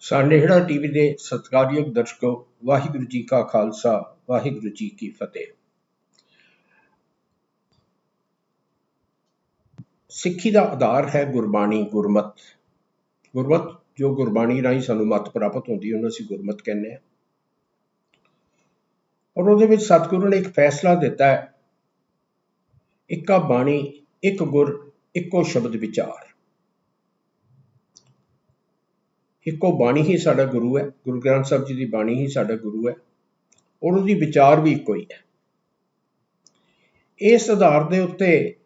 ਸਾਨੇਹੜਾ TV ਦੇ ਸਤਿਕਾਰਯੋਗ ਦਰਸ਼ਕੋ, ਵਾਹਿਗੁਰੂ ਜੀ ਕਾ ਖਾਲਸਾ, ਵਾਹਿਗੁਰੂ ਜੀ ਕੀ ਫਤਿਹ। ਸਿੱਖੀ ਦਾ ਆਧਾਰ ਹੈ ਗੁਰਬਾਣੀ ਗੁਰਮਤ। ਗੁਰਮਤ, ਜੋ ਗੁਰਬਾਣੀ ਰਾਹੀਂ ਸਾਨੂੰ ਮਤ ਪ੍ਰਾਪਤ ਹੁੰਦੀ ਹੈ, ਉਹਨੂੰ ਅਸੀਂ ਗੁਰਮਤ ਕਹਿੰਦੇ ਹਾਂ। ਔਰ ਉਹਦੇ ਵਿੱਚ ਸਤਿਗੁਰੂ ਨੇ ਇੱਕ ਫੈਸਲਾ ਦਿੱਤਾ ਹੈ। ਇੱਕਾ ਬਾਣੀ, ਇੱਕ ਗੁਰ, ਇੱਕੋ ਸ਼ਬਦ ਵਿਚਾਰ। ਇੱਕੋ ਬਾਣੀ ਹੀ ਸਾਡਾ ਗੁਰੂ ਹੈ। ਗੁਰੂ ਗ੍ਰੰਥ ਸਾਹਿਬ ਜੀ ਦੀ ਬਾਣੀ ਹੀ ਸਾਡਾ ਗੁਰੂ ਹੈ। ਔਰ ਉਹਦੀ ਵਿਚਾਰ ਵੀ ਇੱਕੋ ਹੀ ਹੈ। ਇਸ ਆਧਾਰ ਦੇ ਉੱਤੇ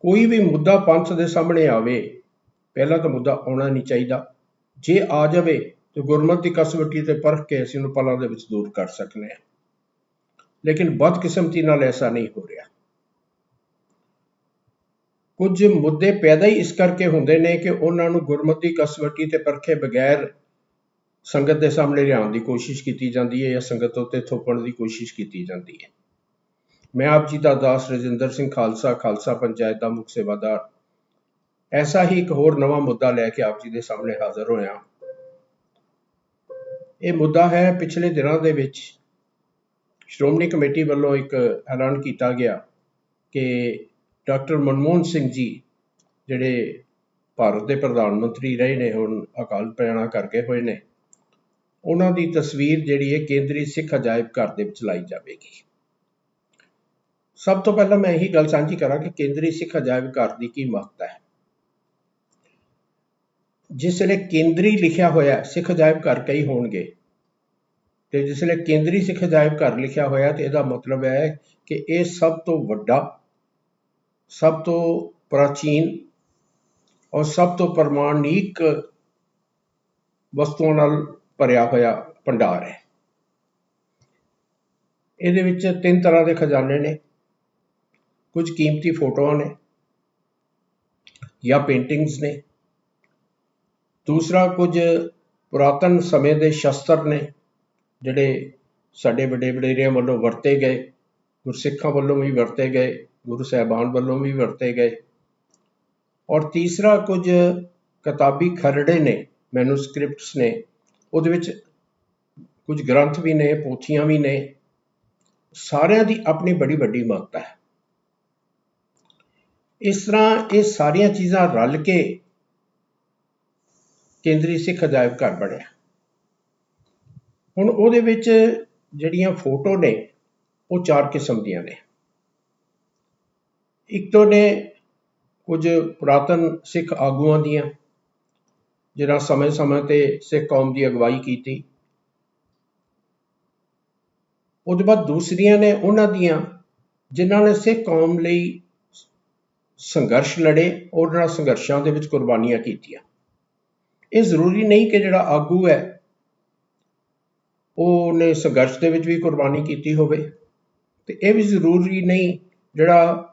ਕੋਈ ਵੀ ਮੁੱਦਾ ਪੰਥ ਦੇ ਸਾਹਮਣੇ ਆਵੇ, ਪਹਿਲਾਂ ਤਾਂ ਮੁੱਦਾ ਆਉਣਾ ਨਹੀਂ ਚਾਹੀਦਾ। ਜੇ ਆ ਜਾਵੇ, ਤੇ ਗੁਰਮਤਿ ਦੀ ਕਸਵੱਟੀ ਤੇ ਪਰਖ ਕੇ ਅਸੀਂ ਉਹਨੂੰ ਪਲਾਂ ਦੇ ਵਿੱਚ ਦੂਰ ਕਰ ਸਕਨੇ ਹਾਂ। ਲੇਕਿਨ ਬਦਕਿਸਮਤੀ ਨਾਲ ਐਸਾ ਨਹੀਂ ਹੋ ਰਿਹਾ। ਕੁਝ ਮੁੱਦੇ ਪੈਦਾ ਹੀ ਇਸ ਕਰਕੇ ਹੁੰਦੇ ਨੇ ਕਿ ਉਹਨਾਂ ਨੂੰ ਗੁਰਮਤਿ ਕਸਵੱਟੀ ਤੇ ਪਰਖੇ ਬਗੈਰ ਸੰਗਤ ਦੇ ਸਾਹਮਣੇ ਲਿਆਉਣ ਦੀ ਕੋਸ਼ਿਸ਼ ਕੀਤੀ ਜਾਂਦੀ ਹੈ ਜਾਂ ਸੰਗਤ ਉੱਤੇ ਥੋਪਣ ਦੀ ਕੋਸ਼ਿਸ਼ ਕੀਤੀ ਜਾਂਦੀ ਹੈ। ਮੈਂ ਆਪ ਜੀ ਦਾ ਦਾਸ ਰਜਿੰਦਰ ਸਿੰਘ ਖਾਲਸਾ ਖਾਲਸਾ ਪੰਚਾਇਤ ਦਾ ਮੁਖ ਸੇਵਾਦਾਰ। ਐਸਾ ਹੀ ਇੱਕ ਹੋਰ ਨਵਾਂ ਮੁੱਦਾ ਲੈ ਕੇ ਆਪ ਜੀ ਦੇ ਸਾਹਮਣੇ ਹਾਜ਼ਰ ਹੋਇਆ। ਇਹ ਮੁੱਦਾ ਹੈ, ਪਿਛਲੇ ਦਿਨਾਂ ਦੇ ਵਿੱਚ ਸ਼੍ਰੋਮਣੀ ਕਮੇਟੀ ਵੱਲੋਂ ਇੱਕ ਐਲਾਨ ਕੀਤਾ ਗਿਆ ਕਿ ਡਾਕਟਰ ਮਨਮੋਹਨ ਸਿੰਘ ਜੀ ਜਿਹੜੇ ਭਾਰਤ ਦੇ ਪ੍ਰਧਾਨ ਮੰਤਰੀ ਰਹੇ ਨੇ, ਹੁਣ ਅਕਾਲ ਪੈਣਾ ਕਰਕੇ ਹੋਏ ਨੇ, ਉਹਨਾਂ ਦੀ ਤਸਵੀਰ ਜਿਹੜੀ ਹੈ ਕੇਂਦਰੀ ਸਿੱਖ ਅਜਾਇਬ ਘਰ ਦੇ ਵਿੱਚ ਲਾਈ ਜਾਵੇਗੀ। ਸਭ ਤੋਂ ਪਹਿਲਾਂ ਮੈਂ ਇਹੀ ਗੱਲ ਸਾਂਝੀ ਕਰਾਂ ਕਿ ਕੇਂਦਰੀ ਸਿੱਖ ਅਜਾਇਬ ਘਰ ਦੀ ਕੀ ਮਹੱਤਤਾ ਹੈ। ਜਿਸ ਵੇਲੇ ਕੇਂਦਰੀ ਲਿਖਿਆ ਹੋਇਆ ਸਿੱਖ ਅਜਾਇਬ ਘਰ ਕਈ ਹੋਣਗੇ, ਤੇ ਜਿਸ ਵੇਲੇ ਕੇਂਦਰੀ ਸਿੱਖ ਅਜਾਇਬ ਘਰ ਲਿਖਿਆ ਹੋਇਆ ਤੇ ਇਹਦਾ ਮਤਲਬ ਹੈ ਕਿ ਇਹ ਸਭ ਤੋਂ ਵੱਡਾ ਸਭ ਤੋਂ ਪ੍ਰਾਚੀਨ ਔਰ ਸਭ ਤੋਂ ਪ੍ਰਮਾਣਿਕ ਵਸਤੂਆਂ ਨਾਲ ਭਰਿਆ ਹੋਇਆ ਭੰਡਾਰ ਹੈ। ਇਹਦੇ ਵਿੱਚ ਤਿੰਨ ਤਰ੍ਹਾਂ ਦੇ ਖਜ਼ਾਨੇ ਨੇ। ਕੁਝ ਕੀਮਤੀ ਫੋਟੋਆਂ ਨੇ ਜਾਂ ਪੇਂਟਿੰਗਸ ਨੇ। ਦੂਸਰਾ ਕੁਝ ਪੁਰਾਤਨ ਸਮੇਂ ਦੇ ਸ਼ਸਤਰ ਨੇ, ਜਿਹੜੇ ਸਾਡੇ ਵੱਡੇ ਵਡੇਰਿਆਂ ਵੱਲੋਂ ਵਰਤੇ ਗਏ, ਗੁਰਸਿੱਖਾਂ ਵੱਲੋਂ ਵੀ ਵਰਤੇ ਗਏ। ਗੁਰੂ ਸਾਹਿਬਾਨ ਵੱਲੋਂ ਵੀ ਵਰਤੇ ਗਏ। ਔਰ ਤੀਸਰਾ ਕੁਝ ਕਿਤਾਬੀ ਖਰੜੇ ਨੇ ਮੈਨੂਸਕ੍ਰਿਪਟਸ ਨੇ, ਉਹਦੇ ਵਿੱਚ ਕੁਝ ਗ੍ਰੰਥ ਵੀ ਨੇ, ਪੋਥੀਆਂ ਵੀ ਨੇ। ਸਾਰਿਆਂ ਦੀ ਆਪਣੀ ਬੜੀ ਵੱਡੀ ਮਹੱਤਤਾ ਹੈ। ਇਸ ਤਰ੍ਹਾਂ ਇਹ ਸਾਰੀਆਂ ਚੀਜ਼ਾਂ ਰਲ ਕੇ ਕੇਂਦਰੀ ਸਿੱਖ ਅਜਾਇਬ ਘਰ ਬਣਿਆ। ਹੁਣ ਉਹਦੇ ਵਿੱਚ ਜਿਹੜੀਆਂ ਫੋਟੋ ਨੇ, ਉਹ ਚਾਰ ਕਿਸਮ ਦੀਆਂ ਨੇ। ਇੱਕ ਤੋਂ ਨੇ ਕੁਝ ਪੁਰਾਤਨ ਸਿੱਖ ਆਗੂਆਂ ਦੀਆਂ, ਜਿਹੜਾ ਸਮੇਂ-ਸਮੇਂ ਤੇ ਸਿੱਖ ਕੌਮ ਦੀ ਅਗਵਾਈ ਕੀਤੀ। ਉਹਦੇ ਬਾਅਦ ਦੂਸਰੀਆਂ ਨੇ ਉਹਨਾਂ ਦੀਆਂ, ਜਿਨ੍ਹਾਂ ਨੇ ਸਿੱਖ ਕੌਮ ਲਈ ਸੰਘਰਸ਼ ਲੜੇ ਉਹਨਾਂ ਸੰਘਰਸ਼ਾਂ ਦੇ ਵਿੱਚ ਕੁਰਬਾਨੀਆਂ ਕੀਤੀਆਂ। ਇਹ ਜ਼ਰੂਰੀ ਨਹੀਂ ਕਿ ਜਿਹੜਾ ਆਗੂ ਹੈ, ਉਹਨੇ ਸੰਘਰਸ਼ ਦੇ ਵਿੱਚ ਵੀ ਕੁਰਬਾਨੀ ਕੀਤੀ ਹੋਵੇ। ਤੇ ਇਹ ਵੀ ਜ਼ਰੂਰੀ ਨਹੀਂ ਜਿਹੜਾ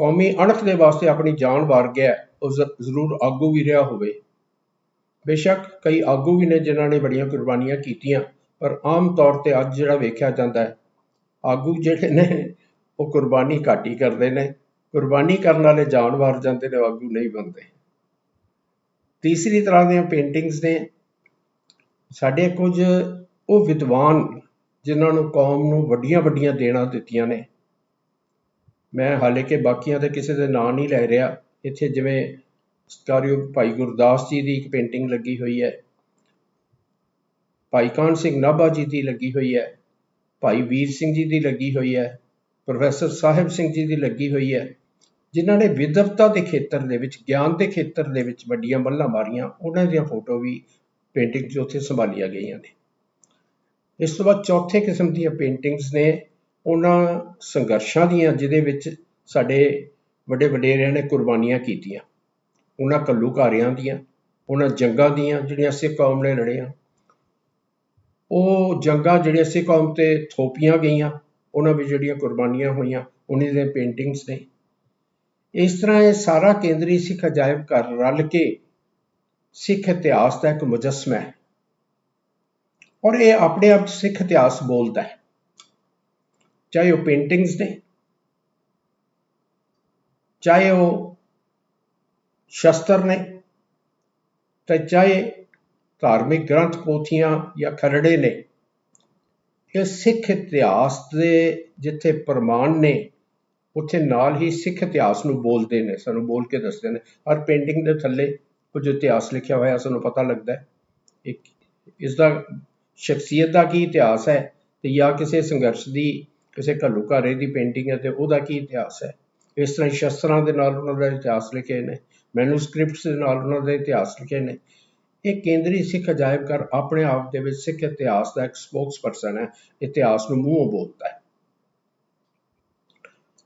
ਕੌਮੀ ਅਣਖ ਦੇ ਵਾਸਤੇ ਆਪਣੀ ਜਾਨ ਵਾਰ ਗਿਆ ਉਹ ਜ਼ਰੂਰ ਆਗੂ ਵੀ ਰਿਹਾ ਹੋਵੇ। ਬੇਸ਼ੱਕ ਕਈ ਆਗੂ ਵੀ ਨੇ ਜਿਨ੍ਹਾਂ ਨੇ ਬੜੀਆਂ ਕੁਰਬਾਨੀਆਂ ਕੀਤੀਆਂ, ਪਰ ਆਮ ਤੌਰ ਤੇ ਅੱਜ ਜਿਹੜਾ ਵੇਖਿਆ ਜਾਂਦਾ ਹੈ, ਆਗੂ ਜਿਹੜੇ ਨੇ, ਉਹ ਕੁਰਬਾਨੀ ਘਾਟੀ ਕਰਦੇ ਨੇ। ਕੁਰਬਾਨੀ ਕਰਨ ਵਾਲੇ ਜਾਨ ਵਾਰ ਜਾਂਦੇ ਨੇ ਆਗੂ ਨਹੀਂ ਬਣਦੇ। ਤੀਸਰੀ ਤਰ੍ਹਾਂ ਦੀਆਂ ਪੇਂਟਿੰਗਸ ਨੇ, ਸਾਡੇ ਕੁਝ ਉਹ ਵਿਦਵਾਨ, ਜਿਨ੍ਹਾਂ ਨੂੰ ਕੌਮ ਨੂੰ ਵੱਡੀਆਂ ਵੱਡੀਆਂ ਦੇਣਾ ਦਿੱਤੀਆਂ ਨੇ। ਮੈਂ ਹਾਲੇ ਕਿ ਬਾਕੀਆਂ ਦੇ ਕਿਸੇ ਦੇ ਨਾਂ ਨਹੀਂ ਲੈ ਰਿਹਾ। ਇੱਥੇ ਜਿਵੇਂ ਸਤਕਾਰਯੋਗ ਭਾਈ ਗੁਰਦਾਸ ਜੀ ਦੀ ਇੱਕ ਪੇਂਟਿੰਗ ਲੱਗੀ ਹੋਈ ਹੈ। ਭਾਈ ਕਾਨ ਸਿੰਘ ਨਾਭਾ ਜੀ ਦੀ ਲੱਗੀ ਹੋਈ ਹੈ। ਭਾਈ ਵੀਰ ਸਿੰਘ ਜੀ ਦੀ ਲੱਗੀ ਹੋਈ ਹੈ। ਪ੍ਰੋਫੈਸਰ ਸਾਹਿਬ ਸਿੰਘ ਜੀ ਦੀ ਲੱਗੀ ਹੋਈ ਹੈ। ਜਿਨ੍ਹਾਂ ਨੇ ਵਿਦਵਤਾ ਦੇ ਖੇਤਰ ਦੇ ਵਿੱਚ, ਗਿਆਨ ਦੇ ਖੇਤਰ ਦੇ ਵਿੱਚ ਵੱਡੀਆਂ ਮੱਲਾਂ ਮਾਰੀਆਂ, ਉਹਨਾਂ ਦੀਆਂ ਫੋਟੋ ਵੀ ਪੇਂਟਿੰਗ 'ਚ ਉੱਥੇ ਸੰਭਾਲੀਆਂ ਗਈਆਂ ਨੇ। ਇਸ ਤੋਂ ਬਾਅਦ ਚੌਥੇ ਕਿਸਮ ਦੀਆਂ ਪੇਂਟਿੰਗਸ ਨੇ ਉਹਨਾਂ ਸੰਘਰਸ਼ਾਂ ਦੀਆਂ, ਜਿਹਦੇ ਵਿੱਚ ਸਾਡੇ ਵੱਡੇ ਵਡੇਰਿਆਂ ਨੇ ਕੁਰਬਾਨੀਆਂ ਕੀਤੀਆਂ। ਉਹਨਾਂ ਘੱਲੂਘਾਰਿਆਂ ਦੀਆਂ, ਉਹਨਾਂ ਜੰਗਾਂ ਦੀਆਂ ਜਿਹੜੀਆਂ ਸਿੱਖ ਕੌਮ ਨੇ ਲੜੀਆਂ। ਉਹ ਜੰਗਾਂ ਜਿਹੜੀਆਂ ਸਿੱਖ ਕੌਮ ਤੇ ਥੋਪੀਆਂ ਗਈਆਂ, ਉਹਨਾਂ ਵਿੱਚ ਜਿਹੜੀਆਂ ਕੁਰਬਾਨੀਆਂ ਹੋਈਆਂ, ਉਹਨਾਂ ਦੀਆਂ ਪੇਂਟਿੰਗਸ ਨੇ। ਇਸ ਤਰ੍ਹਾਂ ਇਹ ਸਾਰਾ ਕੇਂਦਰੀ ਸਿੱਖ ਅਜਾਇਬ ਘਰ ਰਲ ਕੇ ਸਿੱਖ ਇਤਿਹਾਸ ਦਾ ਇੱਕ ਮੁਜੱਸਮਾ ਹੈ। ਔਰ ਇਹ ਆਪਣੇ ਆਪ ਸਿੱਖ ਇਤਿਹਾਸ ਬੋਲਦਾ ਹੈ। ਚਾਹੇ ਉਹ ਪੇਂਟਿੰਗਸ ਨੇ, ਚਾਹੇ ਉਹ ਸ਼ਸਤਰ ਨੇ, ਤੇ ਚਾਹੇ ਧਾਰਮਿਕ ਗ੍ਰੰਥ ਪੋਥੀਆਂ ਜਾਂ ਖਰੜੇ ਨੇ, ਇਹ ਸਿੱਖ ਇਤਿਹਾਸ ਦੇ ਜਿੱਥੇ ਪ੍ਰਮਾਣ ਨੇ, ਉੱਥੇ ਨਾਲ ਹੀ ਸਿੱਖ ਇਤਿਹਾਸ ਨੂੰ ਬੋਲਦੇ ਨੇ, ਸਾਨੂੰ ਬੋਲ ਕੇ ਦੱਸਦੇ ਨੇ। ਹਰ ਪੇਂਟਿੰਗ ਦੇ ਥੱਲੇ ਕੁਝ ਇਤਿਹਾਸ ਲਿਖਿਆ ਹੋਇਆ, ਸਾਨੂੰ ਪਤਾ ਲੱਗਦਾ ਹੈ। ਇੱਕ, ਇਸ ਦਾ ਸ਼ਖਸੀਅਤ ਦਾ ਕੀ ਇਤਿਹਾਸ ਹੈ, ਤੇ ਜਾਂ ਕਿਸੇ ਸੰਘਰਸ਼ ਦੀ ਕਿਸੇ ਘੱਲੂਘਾਰੇ ਦੀ ਪੇਂਟਿੰਗ ਹੈ ਤੇ ਉਹਦਾ ਕੀ ਇਤਿਹਾਸ ਹੈ? ਇਸ ਤਰ੍ਹਾਂ ਸ਼ਸਤਰਾਂ ਦੇ ਨਾਲ ਉਹਨਾਂ ਦਾ ਇਤਿਹਾਸ ਲਿਖੇ ਨੇ ਮੈਨੂਸਕ੍ਰਿਪਟਸ ਦੇ ਨਾਲ ਉਹਨਾਂ ਦੇ ਇਤਿਹਾਸ ਲਿਖੇ ਨੇ। ਇਹ ਕੇਂਦਰੀ ਸਿੱਖ ਅਜਾਇਬ ਘਰ ਆਪਣੇ ਆਪ ਦੇ ਵਿੱਚ ਸਿੱਖ ਇਤਿਹਾਸ ਦਾ ਇੱਕ ਸਪੋਕਸਪਰਸਨ ਹੈ, ਇਤਿਹਾਸ ਨੂੰ ਮੂੰਹੋਂ ਬੋਲਦਾ ਹੈ।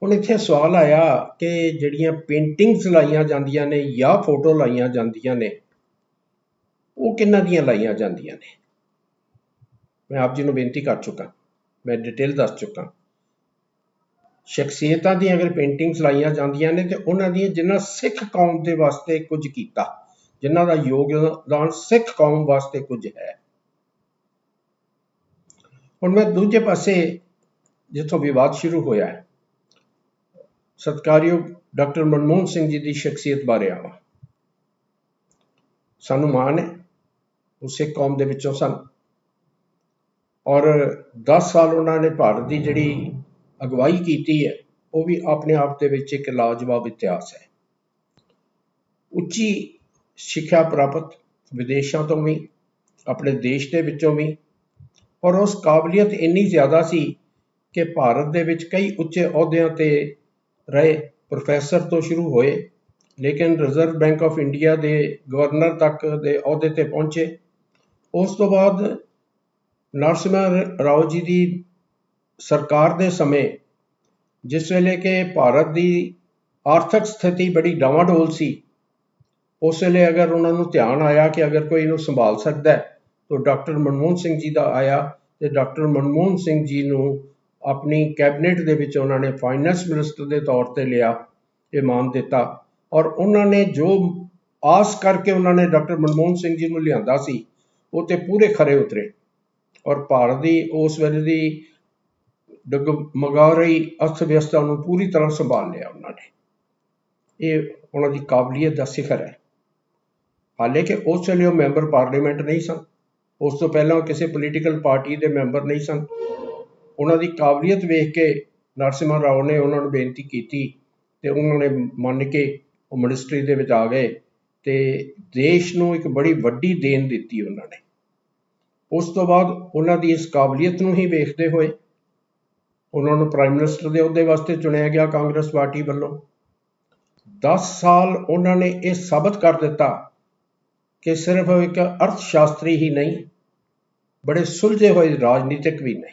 ਹੁਣ ਇੱਥੇ ਸਵਾਲ ਆਇਆ ਕਿ ਜਿਹੜੀਆਂ ਪੇਂਟਿੰਗਸ ਲਾਈਆਂ ਜਾਂਦੀਆਂ ਨੇ ਜਾਂ ਫੋਟੋ ਲਾਈਆਂ ਜਾਂਦੀਆਂ ਨੇ, ਉਹ ਕਿੰਨਾਂ ਦੀਆਂ ਲਾਈਆਂ ਜਾਂਦੀਆਂ ਨੇ? ਮੈਂ ਆਪ ਜੀ ਨੂੰ ਬੇਨਤੀ ਕਰ ਚੁੱਕਾ। ਮੈਂ ਡਿਟੇਲ ਦੱਸ ਚੁੱਕਾ। ਸ਼ਖਸੀਅਤਾਂ ਦੀਆਂ ਅਗਰ ਪੇਂਟਿੰਗਸ ਲਾਈਆਂ ਜਾਂਦੀਆਂ ਨੇ ਤੇ ਉਹਨਾਂ ਦੀਆਂ ਜਿਨ੍ਹਾਂ ਸਿੱਖ ਕੌਮ ਦੇ ਵਾਸਤੇ ਕੁਝ ਕੀਤਾ, ਜਿਨ੍ਹਾਂ ਦਾ ਯੋਗਦਾਨ ਸਿੱਖ ਕੌਮ ਵਾਸਤੇ ਕੁਝ ਹੈ। ਹੁਣ ਮੈਂ ਦੂਜੇ ਪਾਸੇ ਜਿੱਥੋਂ ਵਿਵਾਦ ਸ਼ੁਰੂ ਹੋਇਆ ਹੈ, ਸਤਿਕਾਰਯੋਗ ਡਾਕਟਰ ਮਨਮੋਹਨ ਸਿੰਘ ਜੀ ਦੀ ਸ਼ਖਸੀਅਤ ਬਾਰੇ ਆਵਾਂ। ਸਾਨੂੰ ਮਾਣ ਹੈ, ਉਹ ਸਿੱਖ ਕੌਮ ਦੇ ਵਿੱਚੋਂ ਸਨ। ਔਰ ਦਸ ਸਾਲ ਉਹਨਾਂ ਨੇ ਭਾਰਤ ਦੀ ਜਿਹੜੀ ਅਗਵਾਈ ਕੀਤੀ ਹੈ, ਉਹ ਵੀ ਆਪਣੇ ਆਪ ਦੇ ਵਿੱਚ ਇੱਕ ਲਾਜਵਾਬ ਇਤਿਹਾਸ ਹੈ। ਉੱਚੀ ਸਿੱਖਿਆ ਪ੍ਰਾਪਤ ਵਿਦੇਸ਼ਾਂ ਤੋਂ ਵੀ, ਆਪਣੇ ਦੇਸ਼ ਦੇ ਵਿੱਚੋਂ ਵੀ, ਔਰ ਉਸ ਕਾਬਲੀਅਤ ਇੰਨੀ ਜ਼ਿਆਦਾ ਸੀ ਕਿ ਭਾਰਤ ਦੇ ਵਿੱਚ ਕਈ ਉੱਚੇ ਅਹੁਦਿਆਂ ਤੇ ਰਹੇ ਪ੍ਰੋਫੈਸਰ ਤੋਂ ਸ਼ੁਰੂ ਹੋਏ, ਲੇਕਿਨ ਰਿਜ਼ਰਵ ਬੈਂਕ ਆਫ ਇੰਡੀਆ ਦੇ ਗਵਰਨਰ ਤੱਕ ਦੇ ਅਹੁਦੇ ਤੇ ਪਹੁੰਚੇ। ਉਸ ਤੋਂ ਬਾਅਦ ਨਰਸਿਮਾ ਰਾਓ ਜੀ ਦੀ ਸਰਕਾਰ ਦੇ ਸਮੇਂ, ਜਿਸ ਵੇਲੇ ਕਿ ਭਾਰਤ ਦੀ ਆਰਥਿਕ ਸਥਿਤੀ ਬੜੀ ਡਾਵਾਡੋਲ ਸੀ, ਉਸ ਵੇਲੇ ਅਗਰ ਉਹਨਾਂ ਨੂੰ ਧਿਆਨ ਆਇਆ ਕਿ ਅਗਰ ਕੋਈ ਇਹਨੂੰ ਸੰਭਾਲ ਸਕਦਾ ਹੈ, ਤਾਂ ਡਾਕਟਰ ਮਨਮੋਹਨ ਸਿੰਘ ਜੀ ਦਾ ਆਇਆ ਤੇ ਡਾਕਟਰ ਮਨਮੋਹਨ ਸਿੰਘ ਜੀ ਨੂੰ ਆਪਣੀ ਕੈਬਨਿਟ ਦੇ ਵਿੱਚ ਉਹਨਾਂ ਨੇ ਫਾਈਨੈਂਸ ਮਿਨਿਸਟਰ ਦੇ ਤੌਰ ਤੇ ਲਿਆ, ਇਹ ਮਾਨ ਦਿੱਤਾ। ਔਰ ਉਹਨਾਂ ਨੇ ਜੋ ਆਸ ਕਰਕੇ ਉਹਨਾਂ ਨੇ ਡਾਕਟਰ ਮਨਮੋਹਨ ਸਿੰਘ ਜੀ ਨੂੰ ਲਿਆਂਦਾ ਸੀ, ਉਹ ਤੇ ਪੂਰੇ ਖਰੇ ਉਤਰੇ। ਔਰ ਭਾਰਤ ਦੀ ਉਸ ਵੇਲੇ ਦੀ ਡਗਮਗਾ ਰਹੀ ਅਰਥ ਵਿਵਸਥਾ ਨੂੰ ਪੂਰੀ ਤਰ੍ਹਾਂ ਸੰਭਾਲ ਲਿਆ ਉਹਨਾਂ ਨੇ। ਇਹ ਉਹਨਾਂ ਦੀ ਕਾਬਲੀਅਤ ਦਾ ਸਿਖਰ ਹੈ। ਹਾਲਾਂਕਿ ਉਸ ਵੇਲੇ ਉਹ ਮੈਂਬਰ ਪਾਰਲੀਮੈਂਟ ਨਹੀਂ ਸਨ। ਉਸ ਤੋਂ ਪਹਿਲਾਂ ਉਹ ਕਿਸੇ ਪੋਲੀਟੀਕਲ ਪਾਰਟੀ ਦੇ ਮੈਂਬਰ ਨਹੀਂ ਸਨ। ਉਹਨਾਂ ਦੀ ਕਾਬਲੀਅਤ ਵੇਖ ਕੇ ਨਰਸਿਮਹਾ ਰਾਓ ਨੇ ਉਹਨਾਂ ਨੂੰ ਬੇਨਤੀ ਕੀਤੀ ਤੇ ਉਹਨਾਂ ਨੇ ਮੰਨ ਕੇ ਉਹ ਮਿਨਿਸਟਰੀ ਦੇ ਵਿੱਚ ਆ ਗਏ ਤੇ ਦੇਸ਼ ਨੂੰ ਇੱਕ ਬੜੀ ਵੱਡੀ ਦੇਣ ਦਿੱਤੀ ਉਹਨਾਂ ਨੇ। ਉਸ ਤੋਂ ਬਾਅਦ ਉਹਨਾਂ ਦੀ ਇਸ ਕਾਬਲੀਅਤ ਨੂੰ ਹੀ ਵੇਖਦੇ ਹੋਏ ਉਹਨਾਂ ਨੂੰ ਪ੍ਰਾਈਮ ਮਿਨਿਸਟਰ ਦੇ ਅਹੁਦੇ ਵਾਸਤੇ ਚੁਣਿਆ ਗਿਆ ਕਾਂਗਰਸ ਪਾਰਟੀ ਵੱਲੋਂ। 10 ਸਾਲ ਉਹਨਾਂ ਨੇ ਇਹ ਸਾਬਤ ਕਰ ਦਿੱਤਾ ਕਿ ਸਿਰਫ ਇੱਕ ਅਰਥ ਸ਼ਾਸਤਰੀ ਹੀ ਨਹੀਂ, ਬੜੇ ਸੁਲਝੇ ਹੋਏ ਰਾਜਨੀਤਿਕ ਵੀ ਨੇ।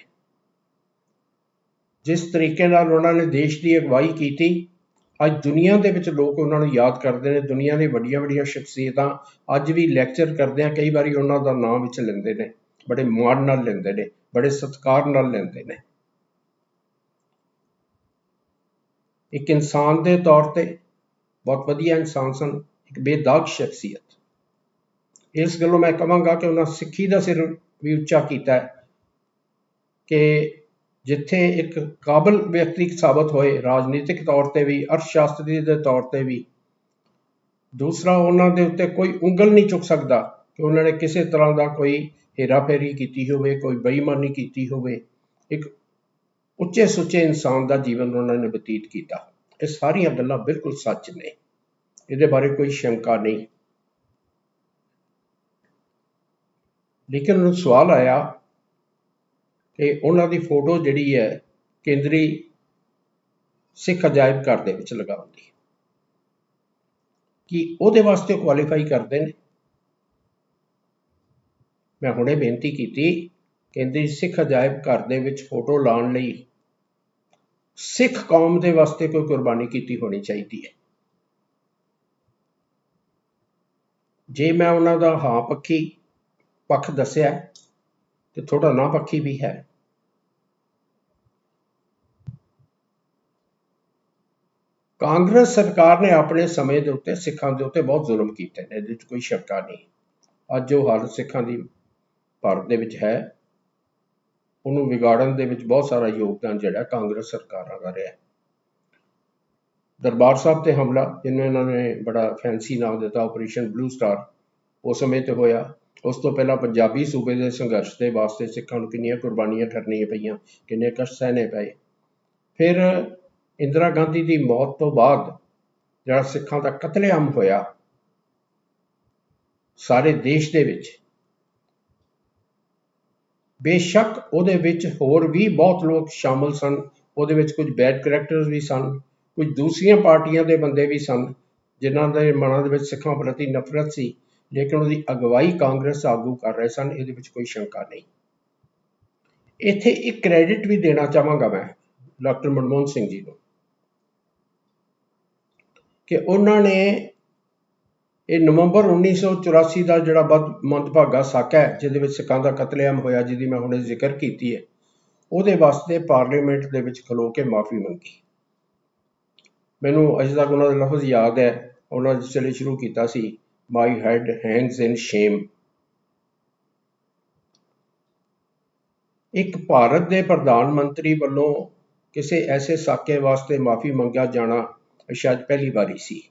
ਜਿਸ ਤਰੀਕੇ ਨਾਲ ਉਹਨਾਂ ਨੇ ਦੇਸ਼ ਦੀ ਅਗਵਾਈ ਕੀਤੀ, ਅੱਜ ਦੁਨੀਆ ਦੇ ਵਿੱਚ ਲੋਕ ਉਹਨਾਂ ਨੂੰ ਯਾਦ ਕਰਦੇ ਨੇ। ਦੁਨੀਆ ਦੇ ਵੱਡੀਆਂ ਵੱਡੀਆਂ ਸ਼ਖਸੀਅਤਾਂ ਅੱਜ ਵੀ ਲੈਕਚਰ ਕਰਦੇ ਆ, ਕਈ ਵਾਰੀ ਉਹਨਾਂ ਦਾ ਨਾਮ ਵਿੱਚ ਲੈਂਦੇ ਨੇ। ਬੜੇ ਮਾਣ ਨਾਲ ਲੈਂਦੇ ਨੇ, ਬੜੇ ਸਤਿਕਾਰ ਨਾਲ ਲੈਂਦੇ ਨੇ। ਇੱਕ ਇਨਸਾਨ ਦੇ ਤੌਰ ਤੇ ਬਹੁਤ ਵਧੀਆ ਇਨਸਾਨ ਸਨ, ਇੱਕ ਬੇਦਾਗ ਸ਼ਖਸੀਅਤ। ਇਸ ਗੱਲੋਂ ਮੈਂ ਕਹਾਂਗਾ ਕਿ ਉਹਨਾਂ ਸਿੱਖੀ ਦਾ ਸਿਰ ਵੀ ਉੱਚਾ ਕੀਤਾ ਹੈ ਕਿ ਜਿੱਥੇ ਇੱਕ ਕਾਬਲ ਵਿਅਕਤੀ ਸਾਬਤ ਹੋਏ, ਰਾਜਨੀਤਿਕ ਤੌਰ ਤੇ ਵੀ ਅਰਥ ਸ਼ਾਸਤਰੀ ਦੇ ਤੌਰ ਤੇ ਵੀ, ਦੂਸਰਾ ਉਹਨਾਂ ਦੇ ਉੱਤੇ ਕੋਈ ਉਂਗਲ ਨਹੀਂ ਚੁੱਕ ਸਕਦਾ ਕਿ ਉਹਨਾਂ ਨੇ ਕਿਸੇ ਤਰ੍ਹਾਂ ਦਾ ਕੋਈ ਹੇਰਾਫੇਰੀ ਕੀਤੀ ਹੋਵੇ, ਕੋਈ ਬੇਈਮਾਨੀ ਕੀਤੀ ਹੋਵੇ, ਇੱਕ ਉੱਚੇ ਸੁੱਚੇ ਇਨਸਾਨ ਦਾ ਜੀਵਨ ਉਹਨਾਂ ਨੇ ਬਤੀਤ ਕੀਤਾ। ਇਹ ਸਾਰੀਆਂ ਗੱਲਾਂ ਬਿਲਕੁਲ ਸੱਚ ਨੇ। ਇਹਦੇ ਬਾਰੇ ਕੋਈ ਸ਼ੰਕਾ ਨਹੀਂ। ਲੇਕਿਨ ਉਹ ਸਵਾਲ ਆਇਆ ਕਿ ਉਹਨਾਂ ਦੀ ਫੋਟੋ ਜਿਹੜੀ ਹੈ ਕੇਂਦਰੀ ਸਿੱਖ ਅਜਾਇਬ ਘਰ ਦੇ ਵਿੱਚ ਲਗਾਉਂਦੀ ਕਿ ਉਹਦੇ ਵਾਸਤੇ ਕੁਆਲੀਫਾਈ ਕਰਦੇ ਨੇ? ਮੈਂ ਹੁਣੇ ਬੇਨਤੀ ਕੀਤੀ ਕੇਂਦਰੀ ਸਿੱਖ ਅਜਾਇਬ ਘਰ ਦੇ ਵਿੱਚ ਫੋਟੋ ਲਾਉਣ ਲਈ ਸਿੱਖ ਕੌਮ ਦੇ ਵਾਸਤੇ ਕੋਈ ਕੁਰਬਾਨੀ ਕੀਤੀ ਹੋਣੀ ਚਾਹੀਦੀ ਹੈ। ਜੇ ਮੈਂ ਉਹਨਾਂ ਦਾ ਹਾਂ ਪੱਖੀ ਪੱਖ ਦੱਸਿਆ ਤੇ ਥੋੜਾ ਨਾ ਪੱਖੀ ਵੀ ਹੈ। ਕਾਂਗਰਸ ਸਰਕਾਰ ਨੇ ਆਪਣੇ ਸਮੇਂ ਦੇ ਉੱਤੇ ਸਿੱਖਾਂ ਦੇ ਉੱਤੇ ਬਹੁਤ ਜ਼ੁਲਮ ਕੀਤੇ ਨੇ, ਇਹਦੇ ਵਿੱਚ ਕੋਈ ਸ਼ੱਕਾ ਨਹੀਂ। ਅੱਜ ਉਹ ਹਾਲਤ ਸਿੱਖਾਂ ਦੀ ਭਾਰਤ ਦੇ ਵਿੱਚ ਹੈ। ਉਹਨੂੰ ਵਿਗਾੜਨ ਦੇ ਵਿੱਚ ਬਹੁਤ ਸਾਰਾ ਯੋਗਦਾਨ ਜਿਹੜਾ ਕਾਂਗਰਸ ਸਰਕਾਰਾਂ ਦਾ ਰਿਹਾ। ਦਰਬਾਰ ਸਾਹਿਬ ਤੇ ਹਮਲਾ, ਜਿਹਨੂੰ ਇਹਨਾਂ ਨੇ ਬੜਾ ਫੈਂਸੀ ਨਾਮ ਦਿੱਤਾ ਆਪਰੇਸ਼ਨ ਬਲੂ ਸਟਾਰ ਉਸ ਸਮੇਂ ਤੇ ਹੋਇਆ। ਉਸ ਤੋਂ ਪਹਿਲਾਂ ਪੰਜਾਬੀ ਸੂਬੇ ਦੇ ਸੰਘਰਸ਼ ਦੇ ਵਾਸਤੇ ਸਿੱਖਾਂ ਨੂੰ ਕਿੰਨੀਆਂ ਕੁਰਬਾਨੀਆਂ ਕਰਨੀਆਂ ਪਈਆਂ, ਕਿੰਨੇ ਕਸ਼ਟ ਸਹਿਣੇ ਪਏ। ਫਿਰ ਇੰਦਰਾ ਗਾਂਧੀ ਦੀ ਮੌਤ ਤੋਂ ਬਾਅਦ ਜਿਹੜਾ ਸਿੱਖਾਂ ਦਾ ਕਤਲੇਆਮ ਹੋਇਆ, ਸਾਰੇ ਦੇਸ਼ ਦੇ ਵਿੱਚ ਬੇਸ਼ੱਕ ਉਹਦੇ ਵਿੱਚ ਹੋਰ ਵੀ ਬਹੁਤ ਲੋਕ ਸ਼ਾਮਲ ਸਨ। ਉਹਦੇ ਵਿੱਚ ਕੁਝ ਬੈਡ ਕਰੈਕਟਰਸ ਵੀ ਸਨ, ਕੁਝ ਦੂਸਰੀਆਂ ਪਾਰਟੀਆਂ ਦੇ ਬੰਦੇ ਵੀ ਸਨ, ਜਿਨ੍ਹਾਂ ਦੇ ਮਨਾਂ ਦੇ ਵਿੱਚ ਸਿੱਖਾਂ ਪ੍ਰਤੀ ਨਫ਼ਰਤ ਸੀ, ਲੇਕਿਨ ਉਹਦੀ ਅਗਵਾਈ ਕਾਂਗਰਸ ਆਗੂ ਕਰ ਰਹੇ ਸਨ, ਇਹਦੇ ਵਿੱਚ ਕੋਈ ਸ਼ੰਕਾ ਨਹੀਂ। ਇੱਥੇ ਇੱਕ ਕ੍ਰੈਡਿਟ ਵੀ ਦੇਣਾ ਚਾਹਾਂਗਾ ਮੈਂ, ਡਾਕਟਰ ਮਨਮੋਹਨ ਸਿੰਘ ਜੀ ਨੂੰ, ਕਿ ਉਹਨਾਂ ਨੇ ਇਹ ਨਵੰਬਰ 1984 ਦਾ ਜਿਹੜਾ ਬਹੁਤ ਮੰਦਭਾਗਾ ਸਾਕਾ ਹੈ, ਜਿਹਦੇ ਵਿੱਚ ਸਿੱਖਾਂ ਦਾ ਕਤਲੇਆਮ ਹੋਇਆ, ਜਿਹਦੀ ਮੈਂ ਹੁਣੇ ਜ਼ਿਕਰ ਕੀਤੀ ਹੈ। ਉਹਦੇ ਵਾਸਤੇ ਪਾਰਲੀਮੈਂਟ ਦੇ ਵਿੱਚ ਖਲੋ ਕੇ ਮਾਫੀ ਮੰਗੀ। ਮੈਨੂੰ ਅਜੇ ਤੱਕ ਉਹਨਾਂ ਦਾ ਲਫ਼ਜ਼ ਯਾਦ ਹੈ। ਉਹਨਾਂ ਜਿਸ ਚਲੇ ਸ਼ੁਰੂ ਕੀਤਾ ਸੀ ਮਾਈ ਹੈਡ ਹੈਂਗਸ ਇਨ ਸ਼ੇਮ ਇੱਕ ਭਾਰਤ ਦੇ ਪ੍ਰਧਾਨ ਮੰਤਰੀ ਵੱਲੋਂ ਕਿਸੇ ਐਸੇ ਸਾਕੇ ਵਾਸਤੇ ਮਾਫੀ ਮੰਗਿਆ ਜਾਣਾ ਸ਼ਾਇਦ ਪਹਿਲੀ ਵਾਰੀ ਸੀ।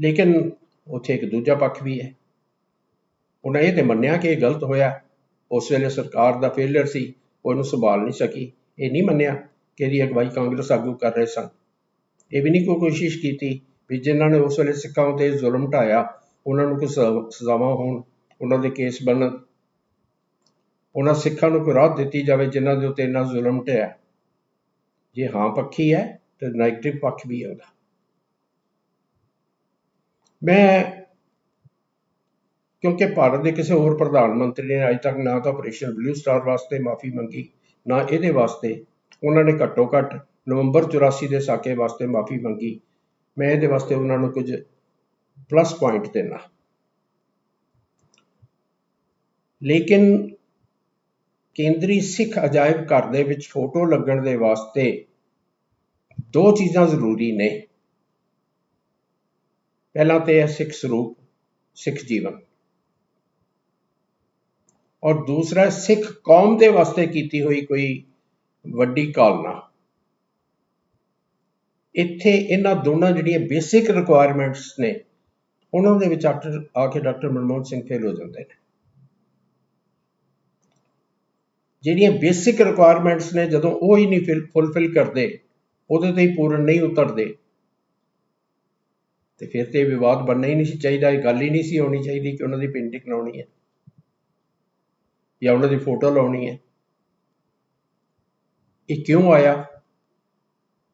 ਲੇਕਿਨ ਉੱਥੇ ਇੱਕ ਦੂਜਾ ਪੱਖ ਵੀ ਹੈ। ਉਹਨਾਂ ਇਹ ਤੇ ਮੰਨਿਆ ਕਿ ਇਹ ਗਲਤ ਹੋਇਆ। ਉਸ ਵੇਲੇ ਸਰਕਾਰ ਦਾ ਫੇਲਿਅਰ ਸੀ। ਉਹ ਇਹਨੂੰ ਸੰਭਾਲ ਨਹੀਂ ਸਕੀ। ਇਹ ਨਹੀਂ ਮੰਨਿਆ ਕਿ ਇਹਦੀ ਅਗਵਾਈ ਕਾਂਗਰਸ ਆਗੂ ਕਰ ਰਹੇ ਸਨ। ਇਹ ਵੀ ਨਹੀਂ ਕੋਈ ਕੋਸ਼ਿਸ਼ ਕੀਤੀ ਵੀ ਜਿਨ੍ਹਾਂ ਨੇ ਉਸ ਵੇਲੇ ਸਿੱਖਾਂ ਉਤੇ ਜ਼ੁਲਮ ਢਾਇਆ, ਉਹਨਾਂ ਨੂੰ ਕੋਈ ਸਜ਼ਾਵਾਂ ਹੋਣ, ਉਹਨਾਂ ਦੇ ਕੇਸ ਬਣਨ। ਉਹਨਾਂ ਸਿੱਖਾਂ ਨੂੰ ਕੋਈ ਰਾਹਤ ਦਿੱਤੀ ਜਾਵੇ ਜਿਨ੍ਹਾਂ ਦੇ ਉੱਤੇ ਇੰਨਾ ਜ਼ੁਲਮ ਢਾਇਆ ਜੇ ਹਾਂ ਪੱਖੀ ਹੈ, ਤੇ ਨੈਗੇਟਿਵ ਪੱਖ ਵੀ ਹੈ ਉਹਦਾ। ਮੈਂ ਕਿਉਂਕਿ ਭਾਰਤ ਦੇ ਕਿਸੇ ਹੋਰ ਪ੍ਰਧਾਨ ਮੰਤਰੀ ਨੇ ਅਜੇ ਤੱਕ ਨਾ ਤਾਂ ਆਪਰੇਸ਼ਨ ਬਲੂ ਸਟਾਰ ਵਾਸਤੇ ਮਾਫੀ ਮੰਗੀ, ਨਾ ਇਹਦੇ ਵਾਸਤੇ। ਉਹਨਾਂ ਨੇ ਘੱਟੋ ਘੱਟ ਨਵੰਬਰ 84 ਦੇ ਸਾਕੇ ਵਾਸਤੇ ਮਾਫੀ ਮੰਗੀ। ਮੈਂ ਇਹਦੇ ਵਾਸਤੇ ਉਹਨਾਂ ਨੂੰ ਕੁਝ ਪਲੱਸ ਪੁਆਇੰਟ ਦੇਣਾ। ਲੇਕਿਨ ਕੇਂਦਰੀ ਸਿੱਖ ਅਜਾਇਬ ਘਰ ਦੇ ਵਿੱਚ ਫੋਟੋ ਲੱਗਣ ਦੇ ਵਾਸਤੇ ਦੋ ਚੀਜ਼ਾਂ ਜ਼ਰੂਰੀ ਨੇ। ਪਹਿਲਾ ਤੇ ਹੈ ਸਿੱਖ ਸਰੂਪ ਸਿੱਖ ਜੀਵਨ ਔਰ ਦੂਸਰਾ ਸਿੱਖ ਕੌਮ ਦੇ ਵਾਸਤੇ ਕੀਤੀ ਹੋਈ ਕੋਈ ਵੱਡੀ ਕਾਲਨਾ ਇੱਥੇ ਇਹਨਾਂ ਦੋਨਾਂ ਜਿਹੜੀਆਂ ਬੇਸਿਕ ਰਿਕੁਆਇਰਮੈਂਟਸ ਨੇ ਉਹਨਾਂ ਦੇ ਵਿੱਚ ਆ ਕੇ ਡਾਕਟਰ ਮਨਮੋਹਨ ਸਿੰਘ ਫੇਲ ਹੋ ਜਾਂਦੇ ਨੇ ਜਿਹੜੀਆਂ ਬੇਸਿਕ ਰਿਕੁਆਇਰਮੈਂਟਸ ਨੇ ਜਦੋਂ ਉਹ ਹੀ ਨਹੀਂ ਫੁੱਲਫਿਲ ਕਰਦੇ ਉਹਦੇ ਤੇ ਹੀ ਪੂਰਨ ਨਹੀਂ ਉਤਰਦੇ ਤੇ ਫਿਰ ਤੇ ਇਹ ਵਿਵਾਦ ਬਣਨਾ ਹੀ ਨਹੀਂ ਸੀ ਚਾਹੀਦਾ, ਇਹ ਗੱਲ ਹੀ ਨਹੀਂ ਸੀ ਹੋਣੀ ਚਾਹੀਦੀ ਕਿ ਉਹਨਾਂ ਦੀ ਪੇਂਟਿੰਗ ਲਾਉਣੀ ਹੈ ਜਾਂ ਉਹਨਾਂ ਦੀ ਫੋਟੋ ਲਾਉਣੀ ਹੈ। ਇਹ ਕਿਉਂ ਆਇਆ?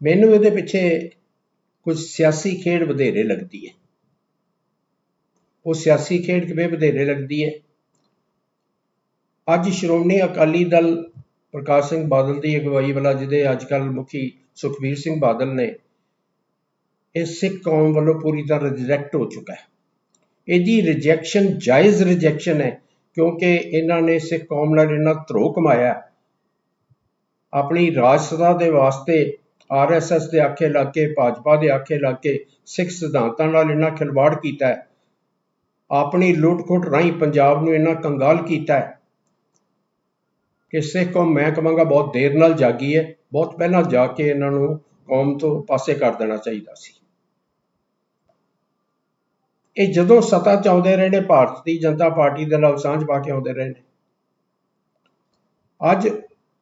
ਮੈਨੂੰ ਇਹਦੇ ਪਿੱਛੇ ਕੁਝ ਸਿਆਸੀ ਖੇਡ ਵਧੇਰੇ ਲੱਗਦੀ ਹੈ। ਉਹ ਸਿਆਸੀ ਖੇਡ ਕਿਵੇਂ ਵਧੇਰੇ ਲੱਗਦੀ ਹੈ? ਅੱਜ ਸ਼੍ਰੋਮਣੀ ਅਕਾਲੀ ਦਲ ਪ੍ਰਕਾਸ਼ ਸਿੰਘ ਬਾਦਲ ਦੀ ਅਗਵਾਈ ਵਾਲਾ, ਜਿਹਦੇ ਅੱਜ ਕੱਲ੍ਹ ਮੁਖੀ ਸੁਖਬੀਰ ਸਿੰਘ ਬਾਦਲ ਨੇ ਇਹ ਸਿੱਖ ਕੌਮ ਵੱਲੋਂ ਪੂਰੀ ਤਰ੍ਹਾਂ ਰਿਜੈਕਟ ਹੋ ਚੁੱਕਾ ਹੈ। ਇਹਦੀ ਰਿਜੈਕਸ਼ਨ ਜਾਇਜ਼ ਰਿਜੈਕਸ਼ਨ ਹੈ, ਕਿਉਂਕਿ ਇਹਨਾਂ ਨੇ ਸਿੱਖ ਕੌਮ ਨਾਲ ਇੰਨਾ ਧਰੋਹ ਕਮਾਇਆ। ਆਪਣੀ ਰਾਜ ਸਦਾ ਦੇ ਵਾਸਤੇ ਆਰਐਸਐਸ ਦੇ ਆਖੇ ਲੱਗ ਕੇ ਭਾਜਪਾ ਦੇ ਆਖੇ ਲੱਗ ਕੇ ਸਿੱਖ ਸਿਧਾਂਤਾਂ ਨਾਲ ਇੰਨਾ ਖਿਲਵਾੜ ਕੀਤਾ ਹੈ। ਆਪਣੀ ਲੁੱਟ-ਖੁੱਟ ਰਾਹੀਂ ਪੰਜਾਬ ਨੂੰ ਇੰਨਾ ਕੰਗਾਲ ਕੀਤਾ ਹੈ ਕਿ ਸਿੱਖ ਕੌਮ ਮੈਂ ਕਹਾਂਗਾ ਬਹੁਤ ਦੇਰ ਨਾਲ ਜਾਗੀ ਹੈ। ਬਹੁਤ ਪਹਿਲਾਂ ਜਾ ਕੇ ਇਹਨਾਂ ਨੂੰ ਕੌਮ ਤੋਂ ਪਾਸੇ ਕਰ ਦੇਣਾ ਚਾਹੀਦਾ ਸੀ। ਇਹ ਜਦੋਂ ਸਤਾ ਚ ਆਉਂਦੇ ਰਹੇ ਨੇ ਭਾਰਤੀ ਜਨਤਾ ਪਾਰਟੀ ਦੇ ਨਾਲ ਸਾਂਝ ਪਾ ਕੇ ਆਉਂਦੇ ਰਹੇ ਨੇ ਅੱਜ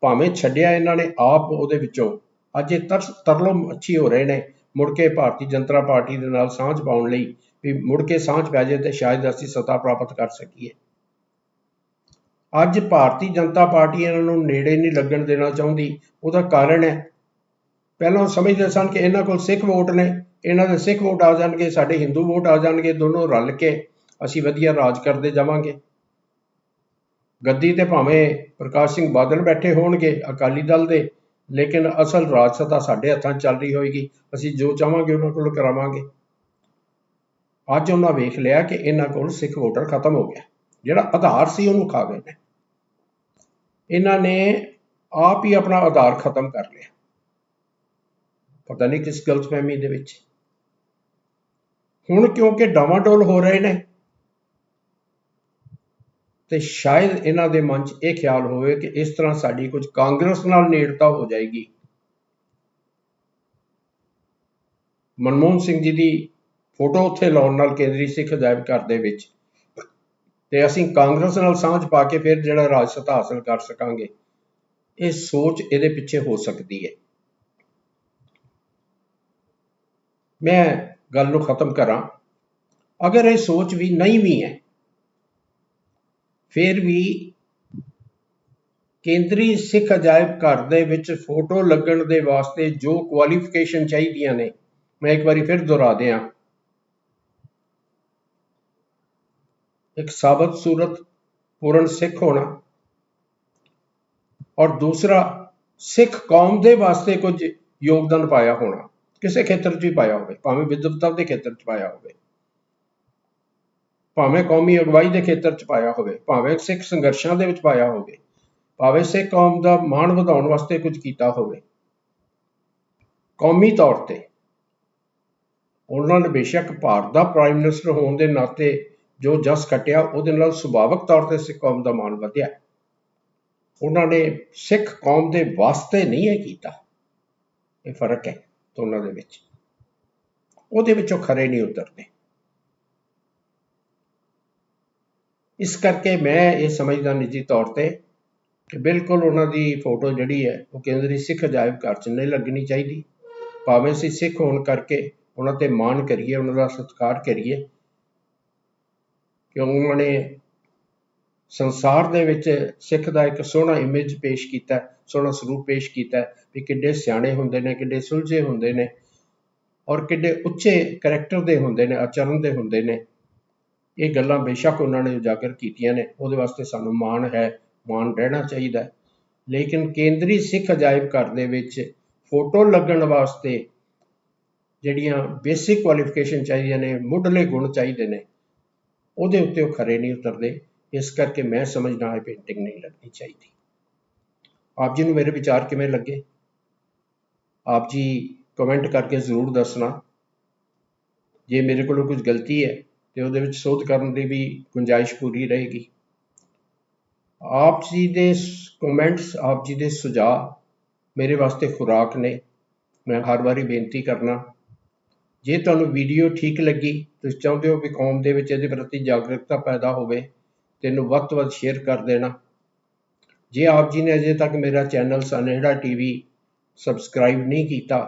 ਭਾਵੇਂ ਛੱਡਿਆ ਇਹਨਾਂ ਨੇ, ਆਪ ਉਹਦੇ ਵਿੱਚੋਂ। ਅੱਜ ਇਹ ਤਰਸ, ਤਰਲੋ ਅੱਛੀ ਹੋ ਰਹੇ ਨੇ। ਮੁੜ ਕੇ ਭਾਰਤੀ ਜਨਤਾ ਪਾਰਟੀ ਦੇ ਨਾਲ ਸਾਂਝ ਪਾਉਣ ਲਈ ਵੀ ਮੁੜ ਕੇ ਸਾਂਝ ਪੈ ਜਾਏ ਤੇ ਸ਼ਾਇਦ ਅਸੀਂ ਸਤਾ ਪ੍ਰਾਪਤ ਕਰ ਸਕੀਏ। ਅੱਜ ਭਾਰਤੀ ਜਨਤਾ ਪਾਰਟੀ ਇਹਨਾਂ ਨੂੰ ਨੇੜੇ ਨਹੀਂ ਲੱਗਣ ਦੇਣਾ ਚਾਹੁੰਦੀ। ਉਹਦਾ ਕਾਰਨ ਹੈ, ਪਹਿਲਾਂ ਉਹ ਸਮਝਦੇ ਸਨ ਕਿ ਇਹਨਾਂ ਕੋਲ ਸਿੱਖ ਵੋਟ ਨੇ। ਇਹਨਾਂ ਦੇ ਸਿੱਖ ਵੋਟ ਆ ਜਾਣਗੇ, ਸਾਡੇ ਹਿੰਦੂ ਵੋਟ ਆ ਜਾਣਗੇ, ਦੋਨੋਂ ਰਲ ਕੇ ਅਸੀਂ ਵਧੀਆ ਰਾਜ ਕਰਦੇ ਜਾਵਾਂਗੇ। ਗੱਦੀ ਤੇ ਭਾਵੇਂ ਪ੍ਰਕਾਸ਼ ਸਿੰਘ ਬਾਦਲ ਬੈਠੇ ਹੋਣਗੇ ਅਕਾਲੀ ਦਲ ਦੇ, ਲੇਕਿਨ ਅਸਲ ਰਾਜ ਸਤਾ ਸਾਡੇ ਹੱਥਾਂ 'ਚ ਚੱਲ ਰਹੀ ਹੋਏਗੀ। ਅਸੀਂ ਜੋ ਚਾਹਾਂਗੇ ਉਹਨਾਂ ਕੋਲ ਕਰਾਵਾਂਗੇ। ਅੱਜ ਉਹਨਾਂ ਵੇਖ ਲਿਆ ਕਿ ਇਹਨਾਂ ਕੋਲ ਸਿੱਖ ਵੋਟਰ ਖਤਮ ਹੋ ਗਿਆ। ਜਿਹੜਾ ਆਧਾਰ ਸੀ ਉਹਨੂੰ ਖਾ ਗਏ ਨੇ। ਇਹਨਾਂ ਨੇ ਆਪ ਹੀ ਆਪਣਾ ਆਧਾਰ ਖਤਮ ਕਰ ਲਿਆ। ਪਤਾ ਨਹੀਂ ਕਿਸ ਗਲਤਫਹਿਮੀ ਦੇ ਵਿੱਚ। ਹੁਣ ਕਿਉਂਕਿ ਡਾਵਾਡੋਲ ਹੋ ਰਹੇ ਨੇ? ਤੇ ਸ਼ਾਇਦ ਇਹਨਾਂ ਦੇ ਮਨ 'ਚ ਇਹ ਖਿਆਲ ਹੋਵੇ ਕਿ ਇਸ ਤਰ੍ਹਾਂ ਸਾਡੀ ਕੁਝ ਕਾਂਗਰਸ ਨਾਲ ਨੇੜਤਾ ਹੋ ਜਾਏਗੀ। ਮਨਮੋਹਨ ਸਿੰਘ ਜੀ ਦੀ ਫੋਟੋ ਉੱਥੇ ਲਾਉਣ ਨਾਲ ਕੇਂਦਰੀ ਸਿੱਖ ਅਜਾਇਬ ਘਰ ਦੇ ਵਿੱਚ। ਤੇ ਅਸੀਂ ਕਾਂਗਰਸ ਨਾਲ ਸਾਂਝ ਪਾ ਕੇ ਫਿਰ ਜਿਹੜਾ ਰਾਜ ਸੱਤਾ ਹਾਸਲ ਕਰ ਸਕਾਂਗੇ। ਇਹ ਸੋਚ ਇਹਦੇ ਪਿੱਛੇ ਹੋ ਸਕਦੀ ਹੈ। ਮੈਂ ਗੱਲ ਨੂੰ ਖਤਮ ਕਰਾਂ, ਅਗਰ ਇਹ ਸੋਚ ਵੀ ਨਹੀਂ ਵੀ ਹੈ, ਫਿਰ ਵੀ ਕੇਂਦਰੀ ਸਿੱਖ ਅਜਾਇਬ ਘਰ ਦੇ ਵਿੱਚ ਫੋਟੋ ਲੱਗਣ ਦੇ ਵਾਸਤੇ ਜੋ ਕੁਆਲੀਫਿਕੇਸ਼ਨ ਚਾਹੀਦੀਆਂ ਨੇ, ਮੈਂ ਇੱਕ ਵਾਰੀ ਫਿਰ ਦੁਹਰਾ ਦਿਆਂ। ਇੱਕ ਸਾਬਤ ਸੂਰਤ, ਪੂਰਨ ਸਿੱਖ ਹੋਣਾ ਔਰ ਦੂਸਰਾ ਸਿੱਖ ਕੌਮ ਦੇ ਵਾਸਤੇ ਕੁਝ ਯੋਗਦਾਨ ਪਾਇਆ ਹੋਣਾ। ਕਿਸੇ ਖੇਤਰ 'ਚ ਵੀ ਪਾਇਆ ਹੋਵੇ, ਭਾਵੇਂ ਵਿਦਵਤਾ ਦੇ ਖੇਤਰ 'ਚ ਪਾਇਆ ਹੋਵੇ, ਭਾਵੇਂ ਕੌਮੀ ਅਗਵਾਈ ਦੇ ਖੇਤਰ 'ਚ ਪਾਇਆ ਹੋਵੇ, ਭਾਵੇਂ ਸਿੱਖ ਸੰਘਰਸ਼ਾਂ ਦੇ ਵਿੱਚ ਪਾਇਆ ਹੋਵੇ, ਭਾਵੇਂ ਸਿੱਖ ਕੌਮ ਦਾ ਮਾਣ ਵਧਾਉਣ ਵਾਸਤੇ ਕੁਝ ਕੀਤਾ ਹੋਵੇ, ਕੌਮੀ ਤੌਰ ਤੇ ਉਹਨਾਂ ਨੇ ਬੇਸ਼ੱਕ ਭਾਰਤ ਦਾ ਪ੍ਰਾਈਮ ਮਿਨਿਸਟਰ ਹੋਣ ਦੇ ਨਾਤੇ ਜੋ ਜਸ ਕਟਿਆ, ਉਹਦੇ ਨਾਲ ਸੁਭਾਵਿਕ ਤੌਰ ਤੇ ਸਿੱਖ ਕੌਮ ਦਾ ਮਾਣ ਵਧਿਆ। ਉਹਨਾਂ ਨੇ ਸਿੱਖ ਕੌਮ ਦੇ ਵਾਸਤੇ ਨਹੀਂ ਇਹ ਕੀਤਾ। ਇਹ ਫ਼ਰਕ ਹੈ। ਦੋਨਾਂ ਦੇ ਵਿੱਚ। ਉਹਦੇ ਵਿੱਚੋਂ ਖਰੇ ਨਹੀਂ ਉਤਰਦੇ। ਇਸ ਕਰਕੇ ਮੈਂ ਇਹ ਸਮਝਦਾ ਨਿੱਜੀ ਤੌਰ ਤੇ ਕਿ ਬਿਲਕੁਲ ਉਹਨਾਂ ਦੀ ਫੋਟੋ ਜਿਹੜੀ ਹੈ, ਉਹ ਕੇਂਦਰੀ ਸਿੱਖ ਅਜਾਇਬ ਘਰ 'ਚ ਨਹੀਂ ਲੱਗਣੀ ਚਾਹੀਦੀ। ਭਾਵੇਂ ਅਸੀਂ ਸਿੱਖ ਹੋਣ ਕਰਕੇ ਉਹਨਾਂ ਤੇ ਮਾਣ ਕਰੀਏ, ਉਹਨਾਂ ਦਾ ਸਤਿਕਾਰ ਕਰੀਏ ਕਿ ਉਹਨਾਂ ਨੇ ਸੰਸਾਰ ਦੇ ਵਿੱਚ ਸਿੱਖ ਦਾ ਇੱਕ ਸੋਹਣਾ ਇਮੇਜ ਪੇਸ਼ ਕੀਤਾ, ਸੋਹਣਾ ਸਰੂਪ ਪੇਸ਼ ਕੀਤਾ ਵੀ ਕਿੱਡੇ ਸਿਆਣੇ ਹੁੰਦੇ ਨੇ, ਕਿੱਡੇ ਸੁਲਝੇ ਹੁੰਦੇ ਨੇ ਔਰ ਕਿੱਡੇ ਉੱਚੇ ਕਰੈਕਟਰ ਦੇ ਹੁੰਦੇ ਨੇ, ਆਚਰਣ ਦੇ ਹੁੰਦੇ ਨੇ। ਇਹ ਗੱਲਾਂ ਬੇਸ਼ੱਕ ਉਹਨਾਂ ਨੇ ਉਜਾਗਰ ਕੀਤੀਆਂ ਨੇ, ਉਹਦੇ ਵਾਸਤੇ ਸਾਨੂੰ ਮਾਣ ਹੈ, ਮਾਣ ਰਹਿਣਾ ਚਾਹੀਦਾ ਲੇਕਿਨ ਕੇਂਦਰੀ ਸਿੱਖ ਅਜਾਇਬ ਘਰ ਦੇ ਵਿੱਚ ਫੋਟੋ ਲੱਗਣ ਵਾਸਤੇ ਜਿਹੜੀਆਂ ਬੇਸਿਕ ਕੁਆਲੀਫਿਕੇਸ਼ਨ ਚਾਹੀਦੀਆਂ ਨੇ, ਮੁੱਢਲੇ ਗੁਣ ਚਾਹੀਦੇ ਨੇ, ਉਹਦੇ ਉੱਤੇ ਉਹ ਖਰੇ ਨਹੀਂ ਉਤਰਦੇ। ਇਸ ਕਰਕੇ ਮੈਂ ਸਮਝਦਾ ਇਹ ਪੇਂਟਿੰਗ ਨਹੀਂ ਲੱਗਣੀ ਚਾਹੀਦੀ। ਆਪ ਜੀ ਨੂੰ ਮੇਰੇ ਵਿਚਾਰ ਕਿਵੇਂ ਲੱਗੇ? ਆਪ ਜੀ ਕਮੈਂਟ ਕਰਕੇ ਜ਼ਰੂਰ ਦੱਸਣਾ। ਜੇ ਮੇਰੇ ਕੋਲੋਂ ਕੁਝ ਗਲਤੀ ਹੈ, ਤੇ ਉਹਦੇ ਵਿੱਚ ਸੋਧ ਕਰਨ ਦੀ ਵੀ ਗੁੰਜਾਇਸ਼ ਪੂਰੀ ਰਹੇਗੀ। ਆਪ ਜੀ ਦੇ ਕਮੈਂਟਸ ਆਪ ਜੀ ਦੇ ਸੁਝਾਅ ਮੇਰੇ ਵਾਸਤੇ ਖੁਰਾਕ ਨੇ। ਮੈਂ ਹਰ ਵਾਰੀ ਬੇਨਤੀ ਕਰਨਾ, ਜੇ ਤੁਹਾਨੂੰ ਵੀਡੀਓ ਠੀਕ ਲੱਗੀ, ਤੁਸੀਂ ਚਾਹੁੰਦੇ ਹੋ ਕਿ ਕੌਮ ਦੇ ਵਿੱਚ ਇਹਦੇ ਪ੍ਰਤੀ ਜਾਗਰੂਕਤਾ ਪੈਦਾ ਹੋਵੇ ਤੇ ਇਹਨੂੰ ਵੱਧ ਤੋਂ ਵੱਧ ਸ਼ੇਅਰ ਕਰ ਦੇਣਾ। ਜੇ ਆਪ ਜੀ ਨੇ ਅਜੇ ਤੱਕ ਮੇਰਾ ਚੈਨਲ ਸਨੇੜਾ ਟੀਵੀ ਸਬਸਕ੍ਰਾਈਬ ਨਹੀਂ ਕੀਤਾ,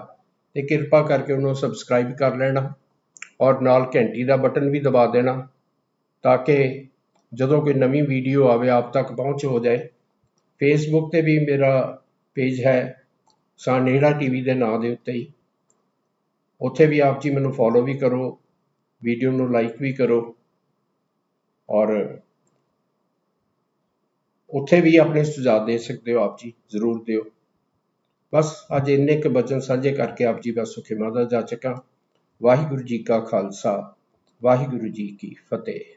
ਤੇ ਕਿਰਪਾ ਕਰਕੇ ਉਹਨੂੰ ਸਬਸਕ੍ਰਾਈਬ ਕਰ ਲੈਣਾ ਔਰ ਨਾਲ ਘੰਟੀ ਦਾ ਬਟਨ ਵੀ ਦਬਾ ਦੇਣਾ ਤਾਂ ਕਿ ਜਦੋਂ ਕੋਈ ਨਵੀਂ ਵੀਡੀਓ ਆਵੇ, ਆਪ ਤੱਕ ਪਹੁੰਚ ਹੋ ਜਾਏ। ਫੇਸਬੁੱਕ ਤੇ ਵੀ ਮੇਰਾ ਪੇਜ ਹੈ ਸਾਨੇੜਾ ਟੀਵੀ ਦੇ ਨਾਂ ਦੇ ਉੱਤੇ ਹੀ। ਉੱਥੇ ਵੀ ਆਪ ਜੀ ਮੈਨੂੰ ਫੋਲੋ ਵੀ ਕਰੋ ਵੀਡੀਓ ਨੂੰ ਲਾਈਕ ਵੀ ਕਰੋ ਔਰ ਉੱਥੇ ਵੀ ਆਪਣੇ ਸੁਝਾਅ ਦੇ ਸਕਦੇ ਹੋ ਆਪ ਜੀ, ਜ਼ਰੂਰ ਦਿਓ। ਬਸ ਅੱਜ ਇੰਨੇ ਕੁ ਬਚਨ ਸਾਂਝੇ ਕਰਕੇ ਆਪ ਜੀ ਬਸ ਸੁਖੇ ਮਾਦਾ ਜਾ ਚੱਕਾਂ। ਵਾਹਿਗੁਰੂ ਜੀ ਕਾ ਖਾਲਸਾ, ਵਾਹਿਗੁਰੂ ਜੀ ਕੀ ਫਤਿਹ।